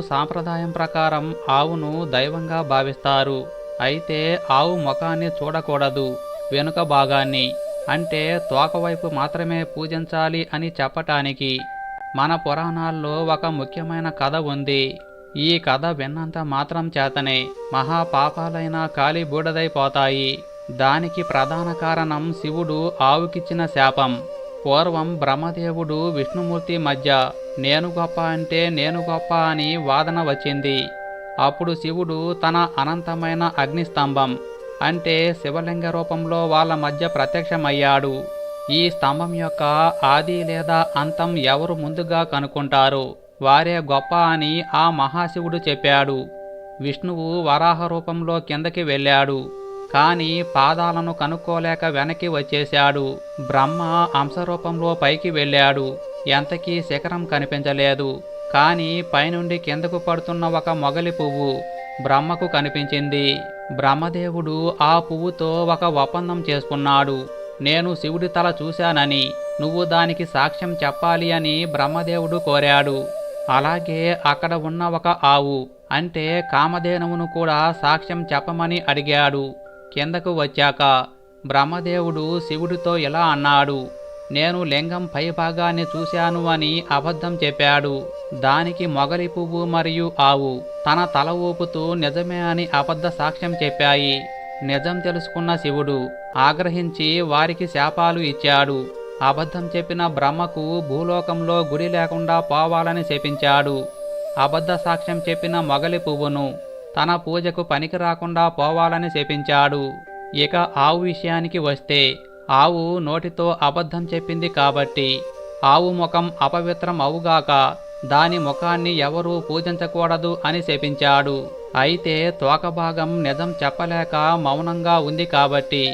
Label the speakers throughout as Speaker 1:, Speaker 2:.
Speaker 1: సాంప్రదాయం ప్రకారం ఆవును దైవంగా భావిస్తారు. అయితే ఆవు ముఖాన్ని చూడకూడదు. వెనుక భాగాన్ని. అంటే తోకవైపు మాత్రమే పూజించాలి అని చెప్పటానికి. మన పురాణాల్లో ఒక ముఖ్యమైన కథ ఉంది. ఈ కథ విన్నంత మాత్రం చేతనే. మహాపాపాలైన కాలి బూడదైపోతాయి దానికి ప్రధాన కారణం శివుడు ఆవుకిచ్చిన శాపం. పూర్వం బ్రహ్మదేవుడు విష్ణుమూర్తి మధ్య నేను గొప్ప అంటే నేను గొప్ప అని వాదన వచ్చింది. అప్పుడు శివుడు తన అనంతమైన అగ్నిస్తంభం అంటే శివలింగ రూపంలో వాళ్ళ మధ్య ప్రత్యక్షమయ్యాడు. ఈ స్తంభం యొక్క ఆది లేదా అంతం ఎవరు ముందుగా కనుక్కుంటారు? వారే గొప్ప అని ఆ మహాశివుడు చెప్పాడు. విష్ణువు వరాహ రూపంలో కిందకి వెళ్ళాడు. కాని పాదాలను కనుక్కోలేక వెనక్కి వచ్చేశాడు. బ్రహ్మ అంశరూపంలో పైకి వెళ్ళాడు. ఎంతకీ శిఖరం కనిపించలేదు. కానీ పైనుండి కిందకు పడుతున్న ఒక మొగలి పువ్వు బ్రహ్మకు కనిపించింది. బ్రహ్మదేవుడు ఆ పువ్వుతో ఒక ఒప్పందం చేసుకున్నాడు. నేను శివుడి తల చూశానని నువ్వు దానికి సాక్ష్యం చెప్పాలి అని బ్రహ్మదేవుడు కోరాడు. అలాగే అక్కడ ఉన్న ఒక ఆవు అంటే కామధేనువును కూడా సాక్ష్యం చెప్పమని అడిగాడు. కిందకు వచ్చాక బ్రహ్మదేవుడు శివుడితో ఇలా అన్నాడు. నేను లింగం పై భాగాన్ని చూశాను అని అబద్ధం చెప్పాడు. దానికి మొగలి పువ్వు మరియు ఆవు తన తల ఊపుతూ నిజమే అని అబద్ధ సాక్ష్యం చెప్పాయి. నిజం తెలుసుకున్న శివుడు ఆగ్రహించి వారికి శాపాలు ఇచ్చాడు. అబద్ధం చెప్పిన బ్రహ్మకు భూలోకంలో గుడి లేకుండా పోవాలని శపించాడు. అబద్ధ సాక్ష్యం చెప్పిన మొగలి పువ్వును తన పూజకు పనికి రాకుండా పోవాలని శపించాడు. ఇక ఆవు విషయానికి వస్తే ఆవు నోటితో అబద్ధం చెప్పింది కాబట్టి ఆవు ముఖం అపవిత్రం అవుగాక దాని ముఖాన్ని ఎవరూ పూజించకూడదు అని శపించాడు. అయితే తోక భాగం నిజం చెప్పలేక మౌనంగా ఉంది కాబట్టి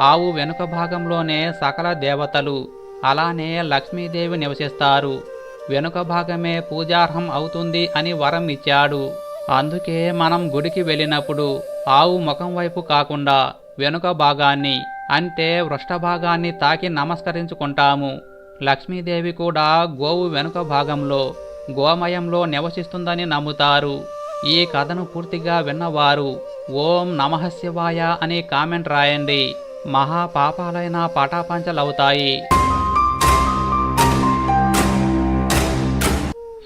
Speaker 1: ఆవు వెనుక భాగంలోనే సకల దేవతలు అలానే లక్ష్మీదేవి నివసిస్తారు. వెనుక భాగమే పూజార్హం అవుతుంది అని వరం ఇచ్చాడు. అందుకే మనం గుడికి వెళ్ళినప్పుడు ఆవు ముఖం వైపు కాకుండా వెనుక భాగాన్ని అంటే వృష్ఠభాగాన్ని తాకి నమస్కరించుకుంటాము. లక్ష్మీదేవి కూడా గోవు వెనుక భాగంలో గోమయంలో నివసిస్తుందని నమ్ముతారు. ఈ కథను పూర్తిగా విన్నవారు ఓం నమః శివాయ అని కామెంట్ రాయండి. మహాపాపాలైన పటాపంచలవుతాయి.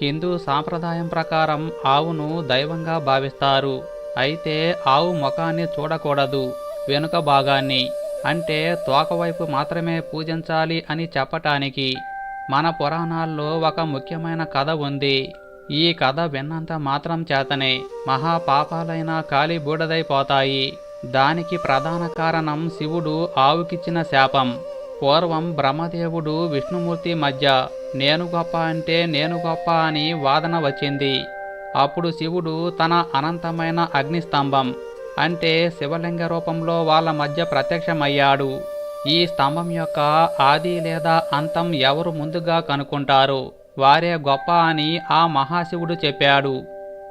Speaker 1: హిందూ సాంప్రదాయం ప్రకారం ఆవును దైవంగా భావిస్తారు. అయితే ఆవు ముఖాన్ని చూడకూడదు వెనుక భాగాన్ని. అంటే తోకవైపు మాత్రమే పూజించాలి అని చెప్పటానికి మన పురాణాల్లో ఒక ముఖ్యమైన కథ ఉంది. ఈ కథ విన్నంత మాత్రం చేతనే మహాపాపాలైన కాలి బూడదైపోతాయి దానికి ప్రధాన కారణం శివుడు ఆవుకిచ్చిన శాపం. పూర్వం బ్రహ్మదేవుడు విష్ణుమూర్తి మధ్య నేను గొప్ప అంటే నేను గొప్ప అని వాదన వచ్చింది. అప్పుడు శివుడు తన అనంతమైన అగ్నిస్తంభం అంటే శివలింగ రూపంలో వాళ్ళ మధ్య ప్రత్యక్షమయ్యాడు. ఈ స్తంభం యొక్క ఆది లేదా అంతం ఎవరు ముందుగా కనుక్కుంటారు? వారే గొప్ప అని ఆ మహాశివుడు చెప్పాడు.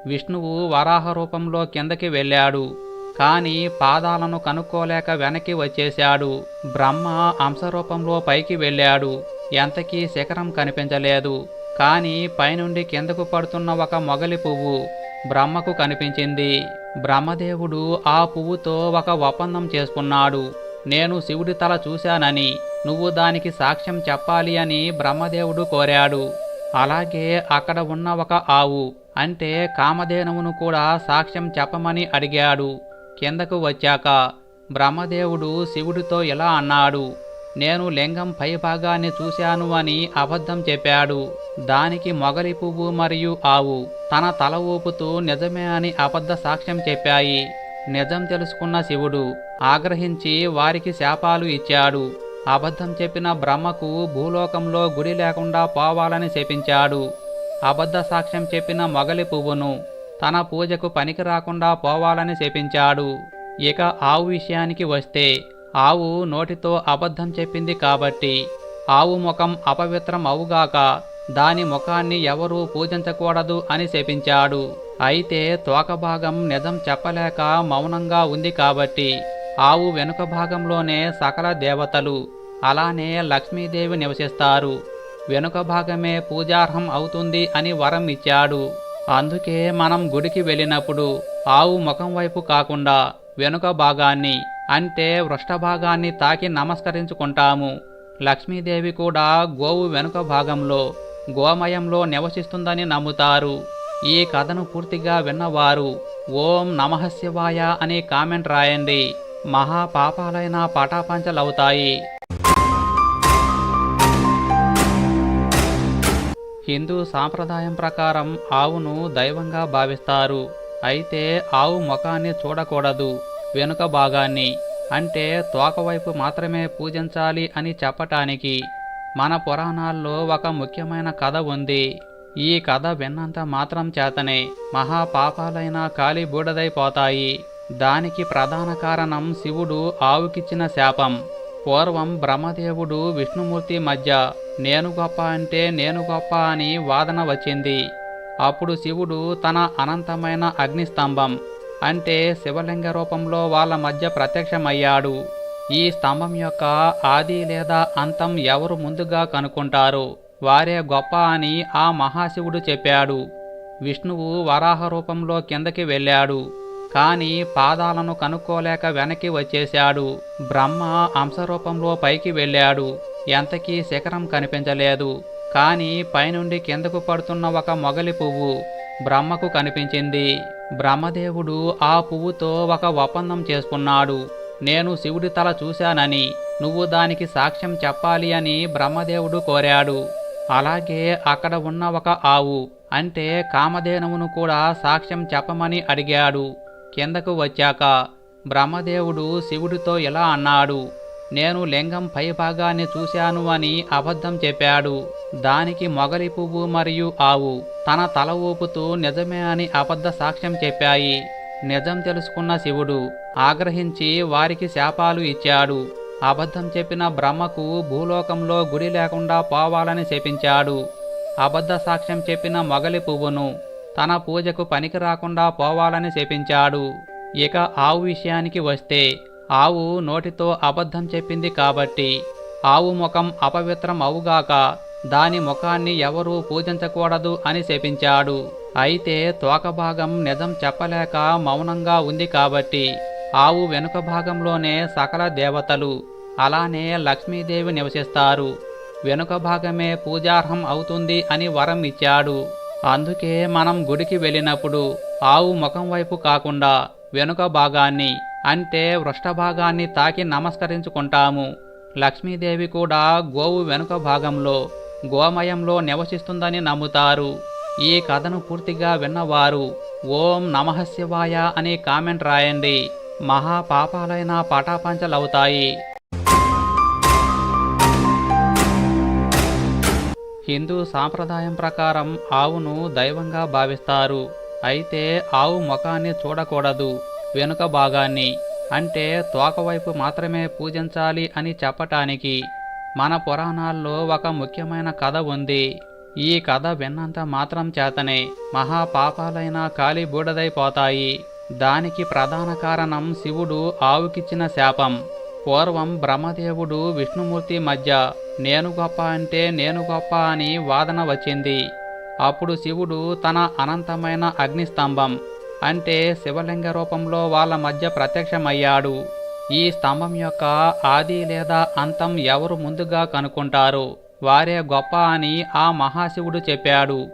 Speaker 1: విష్ణువు వరాహ రూపంలో కిందకి వెళ్ళాడు. కాని పాదాలను కనుక్కోలేక వెనక్కి వచ్చేశాడు. బ్రహ్మ అంశరూపంలో పైకి వెళ్ళాడు. ఎంతకీ శిఖరం కనిపించలేదు. కాని పైనుండి కిందకు పడుతున్న ఒక మొగలి పువ్వు. బ్రహ్మకు కనిపించింది. బ్రహ్మదేవుడు ఆ పువ్వుతో ఒక ఒప్పందం చేసుకున్నాడు. నేను శివుడి తల చూశానని నువ్వు దానికి సాక్ష్యం చెప్పాలి అని బ్రహ్మదేవుడు కోరాడు. అలాగే అక్కడ ఉన్న ఒక ఆవు అంటే కామధేనువును కూడా సాక్ష్యం చెప్పమని అడిగాడు. కిందకు వచ్చాక బ్రహ్మదేవుడు శివుడితో ఇలా అన్నాడు. నేను లింగం పై భాగాన్ని చూశాను అని అబద్ధం చెప్పాడు. దానికి మొగలి పువ్వు మరియు ఆవు తన తల ఊపుతూ నిజమే అని అబద్ధ సాక్ష్యం చెప్పాయి. నిజం తెలుసుకున్న శివుడు ఆగ్రహించి వారికి శాపాలు ఇచ్చాడు. అబద్ధం చెప్పిన బ్రహ్మకు భూలోకంలో గుడి లేకుండా పోవాలని శపించాడు. అబద్ధ సాక్ష్యం చెప్పిన మొగలి పువ్వును తన పూజకు పనికి రాకుండా పోవాలని శపించాడు. ఇక ఆవు విషయానికి వస్తే ఆవు నోటితో అబద్ధం చెప్పింది కాబట్టి ఆవు ముఖం అపవిత్రం అవుగాక దాని ముఖాన్ని ఎవరూ పూజించకూడదు అని శపించాడు. అయితే తోకభాగం నిజం చెప్పలేక మౌనంగా ఉంది కాబట్టి ఆవు వెనుక భాగంలోనే సకల దేవతలు అలానే లక్ష్మీదేవి నివసిస్తారు. వెనుక భాగమే పూజార్హం అవుతుంది అని వరం ఇచ్చాడు. అందుకే మనం గుడికి వెళ్ళినప్పుడు ఆవు ముఖం వైపు కాకుండా వెనుక భాగాన్ని అంటే వృష్టభాగాన్ని తాకి నమస్కరించుకుంటాము. లక్ష్మీదేవి కూడా గోవు వెనుక భాగంలో గోమయంలో నివసిస్తుందని నమ్ముతారు. ఈ కథను పూర్తిగా విన్నవారు ఓం నమః శివాయ అని కామెంట్ రాయండి. మహా పాపాలైన పటాపంచలవుతాయి. హిందూ సాంప్రదాయం ప్రకారం ఆవును దైవంగా భావిస్తారు. అయితే ఆవు ముఖాన్ని చూడకూడదు. వెనుక భాగాన్ని అంటే తోకవైపు మాత్రమే పూజించాలి అని చెప్పటానికి మన పురాణాల్లో ఒక ముఖ్యమైన కథ ఉంది. ఈ కథ విన్నంత మాత్రం చేతనే మహాపాపాలైన కాలి బూడదైపోతాయి దానికి ప్రధాన కారణం శివుడు ఆవుకిచ్చిన శాపం. పూర్వం బ్రహ్మదేవుడు విష్ణుమూర్తి మధ్య నేను గొప్ప అంటే నేను గొప్ప అని వాదన వచ్చింది. అప్పుడు శివుడు తన అనంతమైన అగ్నిస్తంభం అంటే శివలింగ రూపంలో వాళ్ళ మధ్య ప్రత్యక్షమయ్యాడు. ఈ స్తంభం యొక్క ఆది లేదా అంతం ఎవరు ముందుగా కనుక్కుంటారు? వారే గొప్ప అని ఆ మహాశివుడు చెప్పాడు. విష్ణువు వరాహ రూపంలో కిందకి వెళ్ళాడు. కాని పాదాలను కనుక్కోలేక వెనక్కి వచ్చేశాడు. బ్రహ్మ అంశరూపంలో పైకి వెళ్ళాడు. ఎంతకీ శిఖరం కనిపించలేదు. కాని పైనుండి కిందకు పడుతున్న ఒక మొగలి పువ్వు బ్రహ్మకు కనిపించింది. బ్రహ్మదేవుడు ఆ పువ్వుతో ఒక ఒప్పందం చేసుకున్నాడు. నేను శివుడి తల చూశానని నువ్వు దానికి సాక్ష్యం చెప్పాలి అని బ్రహ్మదేవుడు కోరాడు. అలాగే అక్కడ ఉన్న ఒక ఆవు అంటే కామధేనువును కూడా సాక్ష్యం చెప్పమని అడిగాడు. కిందకు వచ్చాక బ్రహ్మదేవుడు శివుడితో ఇలా అన్నాడు. నేను లింగం పై భాగాన్ని చూశాను అని అబద్ధం చెప్పాడు. దానికి మొగలి పువ్వు మరియు ఆవు తన తల ఊపుతూ నిజమే అని అబద్ధ సాక్ష్యం చెప్పాయి. నిజం తెలుసుకున్న శివుడు ఆగ్రహించి వారికి శాపాలు ఇచ్చాడు. అబద్ధం చెప్పిన బ్రహ్మకు భూలోకంలో గుడి లేకుండా పోవాలని శపించాడు. అబద్ధ సాక్ష్యం చెప్పిన మొగలి పువ్వును తన పూజకు పనికి రాకుండా పోవాలని శపించాడు. ఇక ఆవు విషయానికి వస్తే ఆవు నోటితో అబద్ధం చెప్పింది కాబట్టి ఆవు ముఖం అపవిత్రం అవుగాక దాని ముఖాన్ని ఎవరూ పూజించకూడదు అని శపించాడు. అయితే తోక భాగం నిజం చెప్పలేక మౌనంగా ఉంది కాబట్టి ఆవు వెనుక భాగంలోనే సకల దేవతలు అలానే లక్ష్మీదేవి నివసిస్తారు. వెనుక భాగమే పూజార్హం అవుతుంది అని వరం ఇచ్చాడు. అందుకే మనం గుడికి వెళ్ళినప్పుడు ఆవు ముఖం వైపు కాకుండా వెనుక భాగాన్ని అంటే వృష్ఠభాగాన్ని తాకి నమస్కరించుకుంటాము. లక్ష్మీదేవి కూడా గోవు వెనుక భాగంలో గోమయంలో నివసిస్తుందని నమ్ముతారు. ఈ కథను పూర్తిగా విన్నవారు ఓం నమః అనే కామెంట్ రాయండి. మహా పాపాలైన పటాపంచలవుతాయి. హిందూ సాంప్రదాయం ప్రకారం ఆవును దైవంగా భావిస్తారు. అయితే ఆవు ముఖాన్ని చూడకూడదు వెనుక భాగాన్ని. అంటే తోకవైపు మాత్రమే పూజించాలి అని చెప్పటానికి. మన పురాణాల్లో ఒక ముఖ్యమైన కథ ఉంది. ఈ కథ విన్నంత మాత్రం చేతనే మహాపాపాలైన కాలి బూడదైపోతాయి దానికి ప్రధాన కారణం శివుడు ఆవుకిచ్చిన శాపం. పూర్వం బ్రహ్మదేవుడు విష్ణుమూర్తి మధ్య నేను గొప్ప అంటే నేను గొప్ప అని వాదన వచ్చింది. అప్పుడు శివుడు తన అనంతమైన అగ్నిస్తంభం అంటే శివలింగ రూపంలో వాళ్ళ మధ్య ప్రత్యక్షమయ్యాడు. ఈ స్తంభం యొక్క ఆది లేదా అంతం ఎవరు ముందుగా కనుక్కుంటారు? వారే గొప్ప అని ఆ మహాశివుడు చెప్పాడు.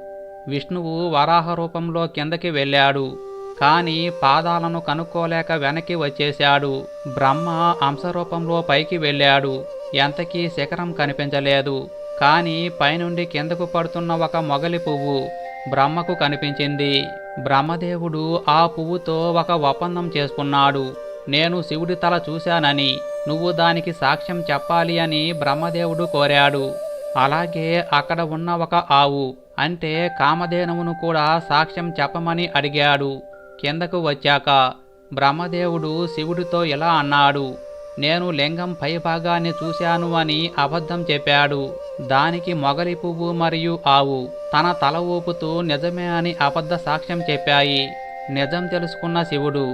Speaker 1: విష్ణువు వరాహ రూపంలో కిందకి వెళ్ళాడు. కాని పాదాలను కనుక్కోలేక వెనక్కి వచ్చేశాడు. బ్రహ్మ అంశరూపంలో పైకి వెళ్ళాడు. ఎంతకీ శిఖరం కనిపించలేదు. కాని పైనుండి కిందకు పడుతున్న ఒక మొగలి పువ్వు బ్రహ్మకు కనిపించింది. బ్రహ్మదేవుడు ఆ పువ్వుతో ఒక ఒప్పందం చేసుకున్నాడు. నేను శివుడి తల చూశానని నువ్వు దానికి సాక్ష్యం చెప్పాలి అని బ్రహ్మదేవుడు కోరాడు. అలాగే అక్కడ ఉన్న ఒక ఆవు అంటే కామధేనువును కూడా సాక్ష్యం చెప్పమని అడిగాడు. కిందకు వచ్చాక బ్రహ్మదేవుడు శివుడితో ఇలా అన్నాడు నేను లింగం పై భాగాన్ని చూశాను అని అబద్ధం చెప్పాడు. దానికి మొగలి పువ్వు మరియు ఆవు తన తల ఊపుతూ నిజమే అని అబద్ధ సాక్ష్యం చెప్పాయి. నిజం తెలుసుకున్న శివుడు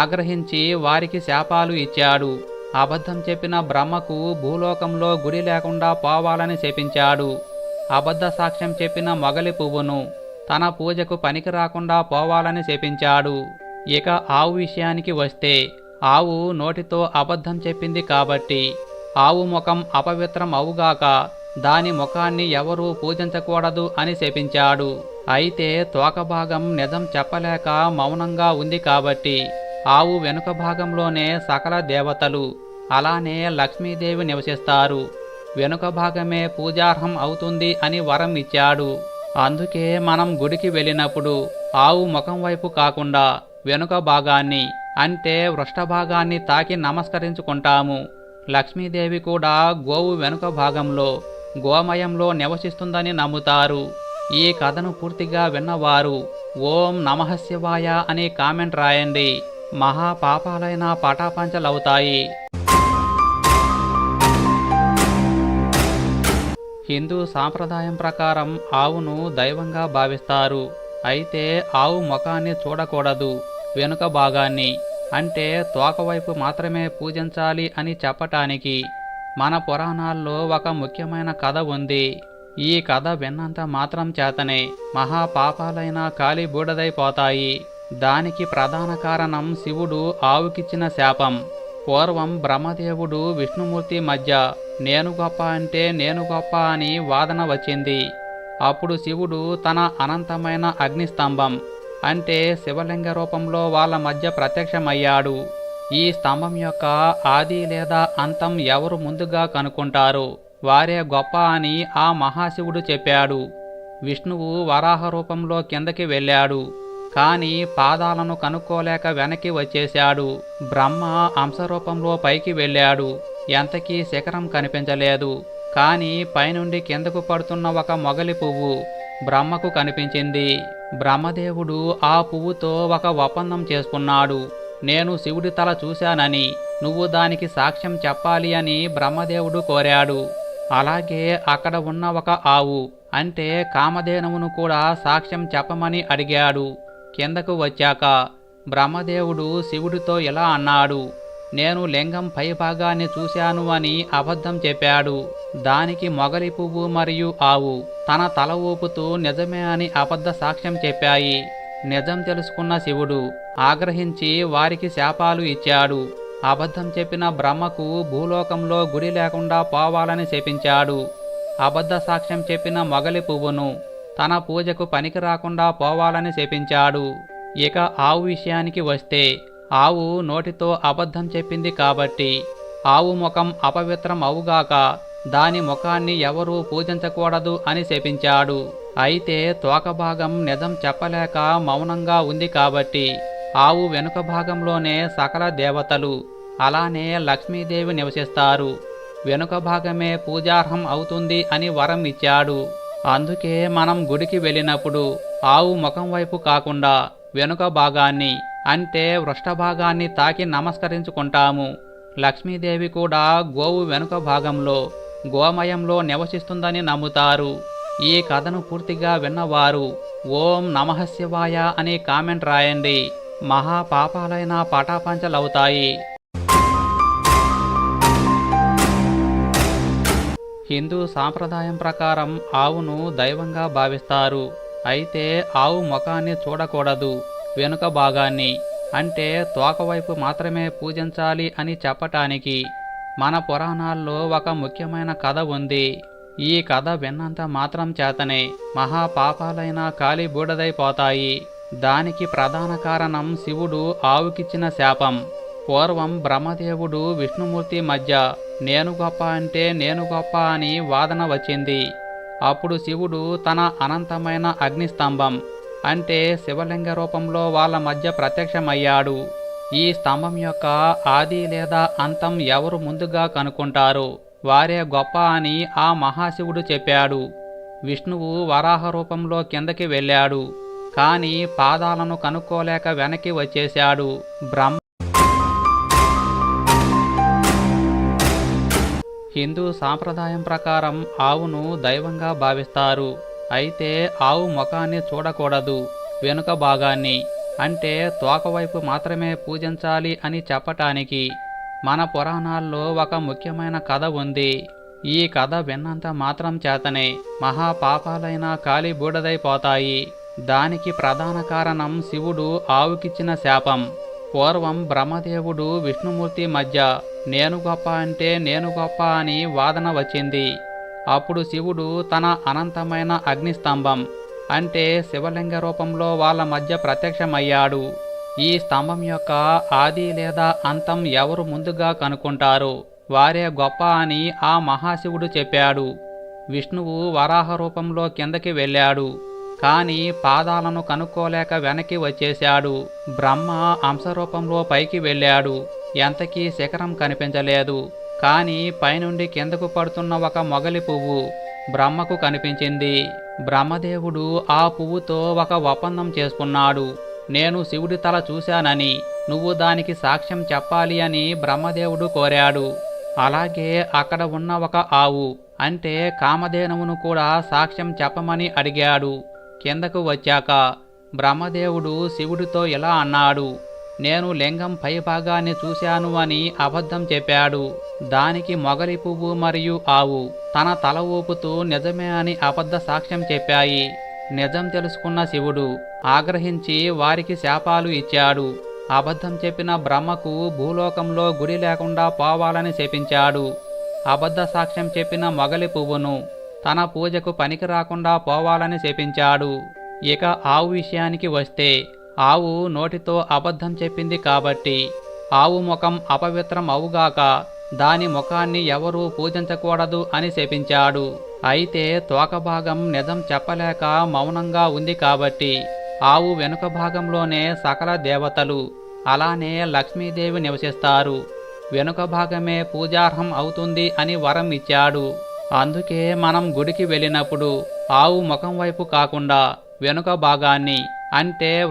Speaker 1: ఆగ్రహించి వారికి శాపాలు ఇచ్చాడు. అబద్ధం చెప్పిన బ్రహ్మకు భూలోకంలో గుడి లేకుండా పోవాలని శపించాడు. అబద్ధ సాక్ష్యం చెప్పిన మొగలి పువ్వును తన పూజకు పనికి రాకుండా పోవాలని శపించాడు. ఇక ఆవు విషయానికి వస్తే ఆవు నోటితో అబద్ధం చెప్పింది కాబట్టి ఆవు ముఖం అపవిత్రం అవుగాక దాని ముఖాన్ని ఎవరూ పూజించకూడదు అని శపించాడు. అయితే తోక భాగం నిజం చెప్పలేక మౌనంగా ఉంది కాబట్టి ఆవు వెనుక భాగంలోనే సకల దేవతలు అలానే లక్ష్మీదేవి నివసిస్తారు. వెనుక భాగమే పూజార్హం అవుతుంది అని వరం ఇచ్చాడు. అందుకే మనం గుడికి వెళ్ళినప్పుడు ఆవు ముఖం వైపు కాకుండా వెనుక భాగాన్ని అంటే వృష్ఠభాగాన్ని తాకి నమస్కరించుకుంటాము. లక్ష్మీదేవి కూడా గోవు వెనుక భాగంలో గోమయంలో నివసిస్తుందని నమ్ముతారు. ఈ కథను పూర్తిగా విన్నవారు ఓం నమః శివాయ అని కామెంట్ రాయండి. మహా పాపాలైన పటాపంచలవుతాయి. హిందూ సాంప్రదాయం ప్రకారం ఆవును దైవంగా భావిస్తారు. అయితే ఆవు ముఖాన్ని చూడకూడదు. వెనుక భాగాన్ని అంటే తోకవైపు మాత్రమే పూజించాలి అని చెప్పటానికి మన పురాణాల్లో ఒక ముఖ్యమైన కథ ఉంది. ఈ కథ విన్నంత మాత్రం చేతనే మహాపాపాలైన కాలి బూడదైపోతాయి దానికి ప్రధాన కారణం శివుడు ఆవుకిచ్చిన శాపం. పూర్వం బ్రహ్మదేవుడు విష్ణుమూర్తి మధ్య నేను గొప్ప అంటే నేను గొప్ప అని వాదన వచ్చింది. అప్పుడు శివుడు తన అనంతమైన అగ్నిస్తంభం అంటే శివలింగ రూపంలో వాళ్ళ మధ్య ప్రత్యక్షమయ్యాడు. ఈ స్తంభం యొక్క ఆది లేదా అంతం ఎవరు ముందుగా కనుక్కుంటారు? వారే గొప్ప అని ఆ మహాశివుడు చెప్పాడు. విష్ణువు వరాహ రూపంలో కిందకి వెళ్ళాడు. కాని పాదాలను కనుక్కోలేక వెనక్కి వచ్చేశాడు. బ్రహ్మ అంశరూపంలో పైకి వెళ్ళాడు. ఎంతకీ శిఖరం కనిపించలేదు. కాని పైనుండి కిందకు పడుతున్న ఒక మొగలి పువ్వు బ్రహ్మకు కనిపించింది. బ్రహ్మదేవుడు ఆ పువ్వుతో ఒక ఒప్పందం చేసుకున్నాడు. నేను శివుడి తల చూశానని నువ్వు దానికి సాక్ష్యం చెప్పాలి అని బ్రహ్మదేవుడు కోరాడు. అలాగే అక్కడ ఉన్న ఒక ఆవు అంటే కామధేనువును కూడా సాక్ష్యం చెప్పమని అడిగాడు. కిందకు వచ్చాక బ్రహ్మదేవుడు శివుడితో ఇలా అన్నాడు నేను లింగం పై భాగాన్ని చూశాను అని అబద్ధం చెప్పాడు. దానికి మొగలి పువ్వు మరియు ఆవు తన తల ఊపుతూ నిజమే అని అబద్ధ సాక్ష్యం చెప్పాయి. నిజం తెలుసుకున్న శివుడు ఆగ్రహించి వారికి శాపాలు ఇచ్చాడు. అబద్ధం చెప్పిన బ్రహ్మకు భూలోకంలో గుడి లేకుండా పోవాలని శపించాడు. అబద్ధ సాక్ష్యం చెప్పిన మొగలి పువ్వును తన పూజకు పనికి రాకుండా పోవాలని శపించాడు. ఇక ఆవు విషయానికి వస్తే ఆవు నోటితో అబద్ధం చెప్పింది కాబట్టి ఆవు ముఖం అపవిత్రం అవుగాక దాని ముఖాన్ని ఎవరూ పూజించకూడదు అని శపించాడు. అయితే తోకభాగం నిజం చెప్పలేక మౌనంగా ఉంది కాబట్టి ఆవు వెనుక భాగంలోనే సకల దేవతలు అలానే లక్ష్మీదేవి నివసిస్తారు. వెనుక భాగమే పూజార్హం అవుతుంది అని వరం ఇచ్చాడు. అందుకే మనం గుడికి వెళ్ళినప్పుడు ఆవు ముఖం వైపు కాకుండా వెనుక భాగాన్ని అంటే వృష్టభాగాన్ని తాకి నమస్కరించుకుంటాము. లక్ష్మీదేవి కూడా గోవు వెనుక భాగంలో గోమయంలో నివసిస్తుందని నమ్ముతారు. ఈ కథను పూర్తిగా విన్నవారు ఓం నమః శివాయ అని కామెంట్ రాయండి. మహా పాపాలైన పటాపంచలవుతాయి. హిందూ సాంప్రదాయం ప్రకారం ఆవును దైవంగా భావిస్తారు. అయితే ఆవు ముఖాన్ని చూడకూడదు వెనుక భాగాన్ని. అంటే తోకవైపు మాత్రమే పూజించాలి అని చెప్పటానికి. మన పురాణాల్లో ఒక ముఖ్యమైన కథ ఉంది. ఈ కథ విన్నంత మాత్రం చేతనే మహాపాపాలైన కాలి బూడదైపోతాయి దానికి ప్రధాన కారణం శివుడు ఆవుకిచ్చిన శాపం. పూర్వం బ్రహ్మదేవుడు విష్ణుమూర్తి మధ్య నేను గొప్ప అంటే నేను గొప్ప అని వాదన వచ్చింది. అప్పుడు శివుడు తన అనంతమైన అగ్నిస్తంభం అంటే శివలింగ రూపంలో వాళ్ళ మధ్య ప్రత్యక్షమయ్యాడు. ఈ స్తంభం యొక్క ఆది లేదా అంతం ఎవరు ముందుగా కనుక్కుంటారు? వారే గొప్ప అని ఆ మహాశివుడు చెప్పాడు. విష్ణువు వరాహ రూపంలో కిందకి వెళ్ళాడు. కాని పాదాలను కనుక్కోలేక వెనక్కి వచ్చేశాడు బ్రహ్మ. హిందూ సాంప్రదాయం ప్రకారం ఆవును దైవంగా భావిస్తారు. అయితే ఆవు ముఖాన్ని చూడకూడదు వెనుక భాగాన్ని అంటే తోకవైపు మాత్రమే పూజించాలి అని చెప్పటానికి. మన పురాణాల్లో ఒక ముఖ్యమైన కథ ఉంది. ఈ కథ విన్నంత మాత్రం చేతనే మహాపాపాలైన కాలి బూడదైపోతాయి దానికి ప్రధాన కారణం శివుడు ఆవుకిచ్చిన శాపం. పూర్వం బ్రహ్మదేవుడు విష్ణుమూర్తి మధ్య నేను గొప్ప అంటే నేను గొప్ప అని వాదన వచ్చింది. అప్పుడు శివుడు తన అనంతమైన అగ్నిస్తంభం అంటే శివలింగ రూపంలో వాళ్ళ మధ్య ప్రత్యక్షమయ్యాడు. ఈ స్తంభం యొక్క ఆది లేదా అంతం ఎవరు ముందుగా కనుక్కుంటారు? వారే గొప్ప అని ఆ మహాశివుడు చెప్పాడు. విష్ణువు వరాహ రూపంలో కిందకి వెళ్ళాడు. కానీ పాదాలను కనుక్కోలేక వెనక్కి వచ్చేశాడు. బ్రహ్మ అంశరూపంలో పైకి వెళ్ళాడు. ఎంతకీ శిఖరం కనిపించలేదు. కానీ పైనుండి కిందకు పడుతున్న ఒక మొగలి పువ్వు బ్రహ్మకు కనిపించింది. బ్రహ్మదేవుడు ఆ పువ్వుతో ఒక ఒప్పందం చేసుకున్నాడు. నేను శివుడి తల చూశానని నువ్వు దానికి సాక్ష్యం చెప్పాలి అని బ్రహ్మదేవుడు కోరాడు. అలాగే అక్కడ ఉన్న ఒక ఆవు అంటే కామధేనువును కూడా సాక్ష్యం చెప్పమని అడిగాడు. కిందకు వచ్చాక బ్రహ్మదేవుడు శివుడితో ఇలా అన్నాడు నేను లింగం పై భాగాన్ని చూశాను అని అబద్ధం చెప్పాడు. దానికి మొగలి పువ్వు మరియు ఆవు తన తల ఊపుతూ నిజమే అని అబద్ధ సాక్ష్యం చెప్పాయి. నిజం తెలుసుకున్న శివుడు ఆగ్రహించి వారికి శాపాలు ఇచ్చాడు. అబద్ధం చెప్పిన బ్రహ్మకు భూలోకంలో గుడి లేకుండా పోవాలని శపించాడు. అబద్ధ సాక్ష్యం చెప్పిన మొగలి పువ్వును తన పూజకు పనికి రాకుండా పోవాలని శపించాడు. ఇక ఆవు విషయానికి వస్తే ఆవు నోటితో అబద్ధం చెప్పింది కాబట్టి ఆవు ముఖం అపవిత్రం అవుగాక దాని ముఖాన్ని ఎవరూ పూజించకూడదు అని శపించాడు. అయితే తోకభాగం నిజం చెప్పలేక మౌనంగా ఉంది కాబట్టి ఆవు వెనుక భాగంలోనే సకల దేవతలు అలానే లక్ష్మీదేవి నివసిస్తారు. వెనుక భాగమే పూజార్హం అవుతుంది అని వరం ఇచ్చాడు. అందుకే మనం గుడికి వెళ్ళినప్పుడు ఆవు ముఖం వైపు కాకుండా వెనుక భాగాన్ని అంటే